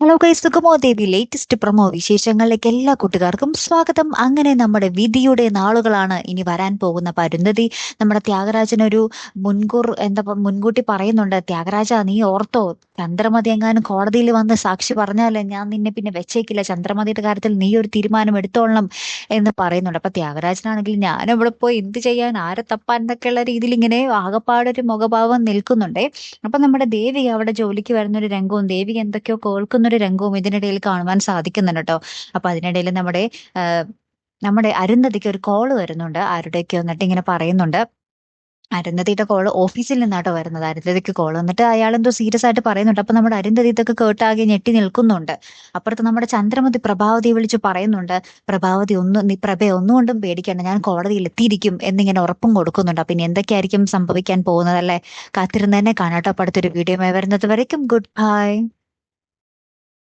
Hello guys Sukhamo Devi latest promo വിശേഷങ്ങളിലേക്ക് എല്ലാ കൂട്ടുകാർക്കും സ്വാഗതം. അങ്ങനെ നമ്മുടെ വിധിയുടെ നാളുകളാണ് ഇനി വരാൻ പോകുന്ന പരുന്നതി നമ്മുടെ ത്യാഗരാജൻ ഒരു മുൻകൂർ എന്താ മുൻകൂട്ടി പറയുന്നുണ്ട് ത്യാഗരാജ നീ ഓർത്തോ ചന്ദ്രമതി എങ്ങാനും കോടതിയിൽ വന്ന് സാക്ഷി പറഞ്ഞാലേ ഞാൻ നിന്നെ പിന്നെ വെച്ചേക്കില്ല. ചന്ദ്രമതിയുടെ കാര്യത്തിൽ നീ ഒരു തീരുമാനം എടുത്തോളണം എന്ന് പറയുന്നുണ്ട്. അപ്പൊ ത്യാഗരാജനാണെങ്കിൽ ഞാൻ ഇവിടെ പോയി എന്ത് ചെയ്യാൻ ആരെ തപ്പാൻ എന്നൊക്കെയുള്ള രീതിയിൽ ഇങ്ങനെ ആകപ്പാടൊരു മുഖഭാവം നിൽക്കുന്നുണ്ടേ. അപ്പൊ നമ്മുടെ ദേവിക അവിടെ ജോലിക്ക് വരുന്ന ഒരു രംഗവും ദേവിക എന്തൊക്കെയോ കേൾക്കുന്ന ഒരു രംഗവും ഇതിനിടയിൽ കാണുവാൻ സാധിക്കുന്നുണ്ട് കേട്ടോ അപ്പൊ അതിനിടയിൽ നമ്മുടെ നമ്മുടെ അരുന്ധതിക്ക് ഒരു കോൾ വരുന്നുണ്ട്. ആരുടെയൊക്കെ വന്നിട്ട് ഇങ്ങനെ പറയുന്നുണ്ട്. അരുന്ധതിയുടെ കോൾ ഓഫീസിൽ നിന്നാട്ടോ വരുന്നത്. അരുന്ധതിക്ക് കോൾ വന്നിട്ട് അയാൾ എന്തോ സീരിയസ് ആയിട്ട് പറയുന്നുണ്ട്. അപ്പൊ നമ്മുടെ അരുന്ധതി ഇതൊക്കെ കേട്ടാകെ ഞെട്ടി നിൽക്കുന്നുണ്ട്. അപ്പുറത്ത് നമ്മുടെ ചന്ദ്രമതി പ്രഭാവതിയെ വിളിച്ച് പറയുന്നുണ്ട്. പ്രഭാവതി ഒന്നും നീ പ്രഭ ഒന്നുകൊണ്ടും പേടിക്കേണ്ട. ഞാൻ കോടതിയിൽ എത്തിയിരിക്കും എന്നിങ്ങനെ ഉറപ്പും കൊടുക്കുന്നുണ്ട്. അപ്പൊ ഇനി എന്തൊക്കെയായിരിക്കും സംഭവിക്കാൻ പോകുന്നതല്ലേ കാത്തിരുന്ന് തന്നെ കാണാട്ടോ. അപ്പൊ അടുത്തൊരു വീഡിയോ വരുന്നത് വരയ്ക്കും. Good bye